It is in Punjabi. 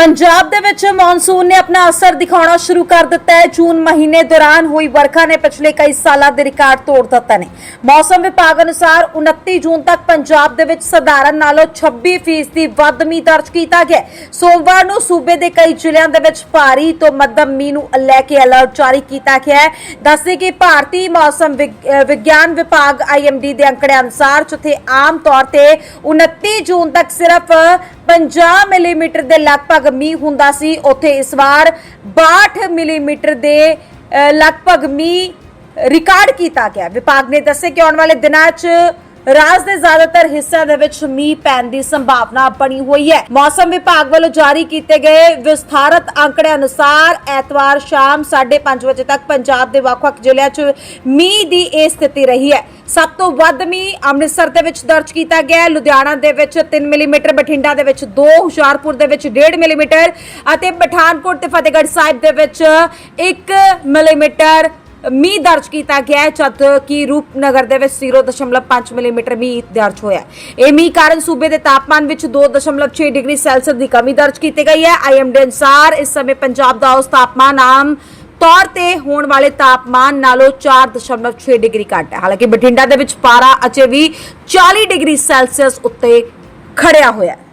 ਪੰਜਾਬ ਦੇ ਵਿੱਚ ਮੌਨਸੂਨ ਨੇ ਆਪਣਾ ਅਸਰ ਦਿਖਾਉਣਾ ਸ਼ੁਰੂ ਕਰ ਦਿੱਤਾ ਹੈ। ਜੂਨ ਮਹੀਨੇ ਦੌਰਾਨ ਹੋਈ ਵਰਖਾ ਨੇ ਪਿਛਲੇ ਕਈ ਸਾਲਾਂ ਦੇ ਰਿਕਾਰਡ ਤੋੜ ਦਿੱਤੇ ਨੇ। ਮੌਸਮ ਵਿਭਾਗ ਅਨੁਸਾਰ 29 ਜੂਨ ਤੱਕ ਪੰਜਾਬ ਦੇ ਵਿੱਚ ਸਧਾਰਨ ਨਾਲੋਂ 26% ਦੀ ਵੱਧ ਮੀਂਹ ਦਰਜ ਕੀਤਾ ਗਿਆ ਸੋਮਵਾਰ ਨੂੰ ਸੂਬੇ ਦੇ ਕਈ ਜ਼ਿਲ੍ਹਿਆਂ ਦੇ ਵਿੱਚ ਭਾਰੀ ਤੋਂ ਮੱਧਮ ਮੀਂਹ ਨੂੰ ਲੈ ਕੇ ਅਲਰਟ ਜਾਰੀ ਕੀਤਾ ਗਿਆ ਹੈ। ਦੱਸਦੇ ਕਿ ਭਾਰਤੀ ਮੌਸਮ ਵਿਗ- ਵਿਗਿਆਨ ਵਿਭਾਗ ਆਈਐਮਡੀ ਦੇ ਅੰਕੜਿਆਂ ਅਨੁਸਾਰ ਜਿੱਥੇ ਆਮ ਤੌਰ ਤੇ 29 ਜੂਨ ਤੱਕ ਸਿਰਫ 50 ਮਿਲੀਮੀਟਰ ਦੇ ਲਗਭਗ ਮੀਂਹ ਹੁੰਦਾ ਸੀ, ਉੱਥੇ ਇਸ ਵਾਰ 62 ਮਿਲੀਮੀਟਰ ਦੇ ਲਗਭਗ ਮੀਂਹ ਰਿਕਾਰਡ ਕੀਤਾ ਗਿਆ। ਵਿਭਾਗ ਨੇ ਦੱਸਿਆ ਕਿ ਆਉਣ ਵਾਲੇ ਦਿਨਾਂ 'ਚ ਰਾਜ ਦੇ ਜ਼ਿਆਦਾਤਰ ਹਿੱਸਿਆਂ ਦੇ ਵਿੱਚ ਮੀਂਹ ਪੈਣ ਦੀ ਸੰਭਾਵਨਾ ਬਣੀ ਹੋਈ ਹੈ। ਮੌਸਮ ਵਿਭਾਗ ਵੱਲੋਂ ਜਾਰੀ ਕੀਤੇ ਗਏ ਵਿਸਥਾਰਤ ਅੰਕੜੇ ਅਨੁਸਾਰ ਐਤਵਾਰ ਸ਼ਾਮ 5:30 ਵਜੇ ਤੱਕ ਪੰਜਾਬ ਦੇ ਵੱਖ-ਵੱਖ ਜ਼ਿਲ੍ਹਿਆਂ 'ਚ ਮੀਂਹ ਦੀ ਇਹ ਸਥਿਤੀ ਰਹੀ ਹੈ। ਸਭ ਤੋਂ ਵੱਧ ਮੀਂਹ ਅੰਮ੍ਰਿਤਸਰ ਦੇ ਵਿੱਚ ਦਰਜ ਕੀਤਾ ਗਿਆ ਲੁਧਿਆਣਾ ਦੇ ਵਿੱਚ 3 ਮਿਲੀਮੀਟਰ, ਬਠਿੰਡਾ ਦੇ ਵਿੱਚ 2 ਹੁਸ਼ਿਆਰਪੁਰ ਦੇ ਵਿੱਚ 1.5 ਮਿਲੀਮੀਟਰ ਅਤੇ ਪਠਾਨਕੋਟ ਤੇ ਫਤਿਹਗੜ੍ਹ ਸਾਹਿਬ ਦੇ ਵਿੱਚ 1 ਮਿਲੀਮੀਟਰ ਮੀਂਹ ਦਰਜ ਕੀਤਾ ਗਿਆ ਹੈ, ਜਦ ਕਿ ਰੂਪਨਗਰ ਦੇ ਵਿੱਚ 0.5 ਮਿਲੀਮੀਟਰ ਮੀਂਹ ਦਰਜ ਹੋਇਆ ਇਹ ਮੀਂਹ ਕਾਰਨ ਸੂਬੇ ਦੇ ਤਾਪਮਾਨ ਵਿੱਚ 2.6 ਡਿਗਰੀ ਸੈਲਸੀਅਸ ਦੀ ਕਮੀ ਦਰਜ ਕੀਤੀ ਗਈ ਹੈ। ਆਈਐਮਡੀ ਅਨੁਸਾਰ ਇਸ ਸਮੇਂ ਪੰਜਾਬ ਦਾ ਉਸ ਤਾਪਮਾਨ ਆਮ ਤੌਰ ਤੇ ਹੋਣ ਵਾਲੇ ਤਾਪਮਾਨ ਨਾਲੋਂ 4.6 ਡਿਗਰੀ ਘੱਟ ਹੈ। ਹਾਲਾਂਕਿ ਬਠਿੰਡਾ ਦੇ ਵਿੱਚ ਪਾਰਾ ਅਜੇ ਵੀ 40 ਡਿਗਰੀ ਸੈਲਸੀਅਸ ਉੱਤੇ ਖੜਿਆ ਹੋਇਆ ਹੈ।